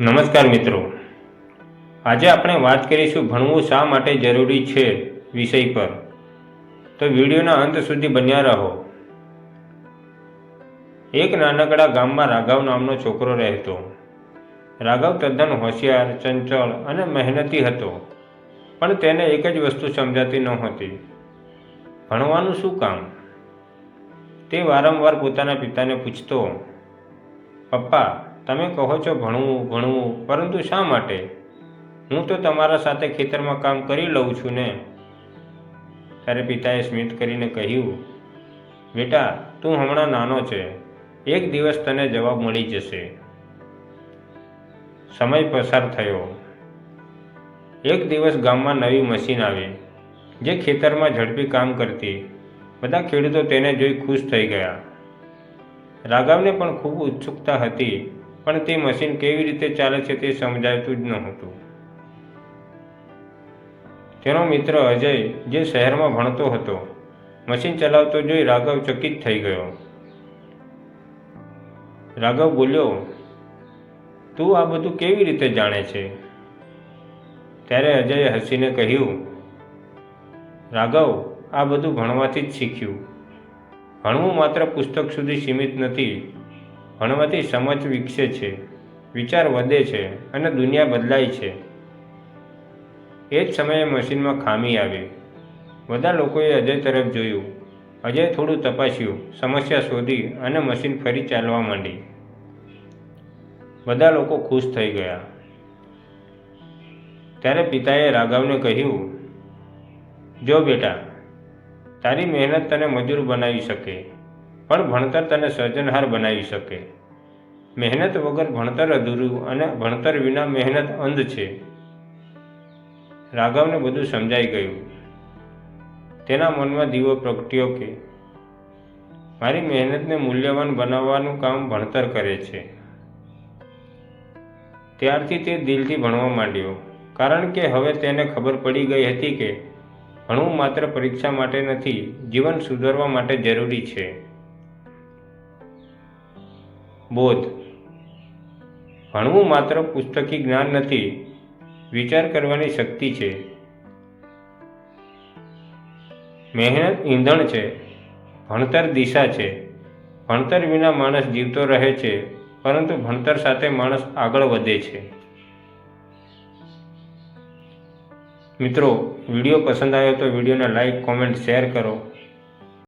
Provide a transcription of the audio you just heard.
નમસ્કાર મિત્રો. આજે આપણે વાત કરીશું ભણવું શા માટે જરૂરી છે વિષય પર. તો વિડીયોના અંત સુધી બન્યા રહો. એક નાનકડા ગામમાં રાઘવ નામનો છોકરો રહેતો. રાઘવ તદ્દન હોશિયાર, ચંચળ અને મહેનતી હતો, પણ તેને એક જ વસ્તુ સમજાતી નહોતી. ભણવાનું શું કામ? તે વારંવાર પોતાના પિતાને પૂછતો, પપ્પા તમે કહો છો ભણવું ભણવું, પરંતુ શા માટે? હું તો તમારા સાથે ખેતરમાં કામ કરી લઉં છું ને. ત્યારે પિતાએ સ્મિત કરીને કહ્યું, બેટા, તું હમણાં નાનો છે. એક દિવસ તને જવાબ મળી જશે. સમય પસાર થયો. એક દિવસ ગામમાં નવી મશીન આવી, જે ખેતરમાં ઝડપી કામ કરતી. બધા ખેડૂતો તેને જોઈ ખુશ થઈ ગયા. રાઘવને પણ ખૂબ ઉત્સુકતા હતી. પણ તે મશીન કેવી રીતે ચાલે છે તે સમજાતું જ નહોતું. તેનો મિત્ર અજય જે શહેરમાં ભણતો હતો, મશીન ચલાવતો જોઈ રાઘવ ચકિત થઈ ગયો. રાઘવ બોલ્યો, તું આ બધું કેવી રીતે જાણે છે? ત્યારે અજયે હસીને કહ્યું, રાઘવ, આ બધું ભણવાથી જ શીખ્યું. ભણવું માત્ર પુસ્તક સુધી સીમિત નથી ભણવાથી સમજ વિકસે છે, વિચાર વધે છે અને દુનિયા બદલાય છે. એ જ સમયે મશીનમાં ખામી આવી. બધા લોકોએ અજય તરફ જોયું. અજય થોડું તપાસ્યું, સમસ્યા શોધી અને મશીન ફરી ચાલવા માંડી. બધા લોકો ખુશ થઈ ગયા. ત્યારે પિતાએ રાઘવને કહ્યું, જો બેટા, તારી મહેનત તને મજૂર બનાવી શકે. પણ ભણતર તને સર્જનહાર બનાવી શકે. મહેનત વગર ભણતર અધૂરું અને ભણતર વિના મહેનત અંધ છે. રાઘવને બધું સમજાઈ ગયું. તેના મનમાં દીવો પ્રગટ્યો કે, મારી મહેનતને મૂલ્યવાન બનાવવાનું કામ ભણતર કરે છે. ત્યારથી તે દિલથી ભણવા માંડ્યો, કારણ કે હવે તેને ખબર પડી ગઈ હતી કે ભણવું માત્ર પરીક્ષા માટે નથી, જીવન સુધારવા માટે જરૂરી છે. બોધ. ભણવું માત્ર પુસ્તકી જ્ઞાન નથી, વિચાર કરવાની શક્તિ છે. મહેનત ઈંધણ છે, ભણતર દિશા છે. ભણતર વિના માણસ જીવતો રહે છે, પરંતુ ભણતર સાથે માણસ આગળ વધે છે. મિત્રો, વીડિયો પસંદ આવ્યો તો વિડીયોને લાઈક, કોમેન્ટ, શેર કરો.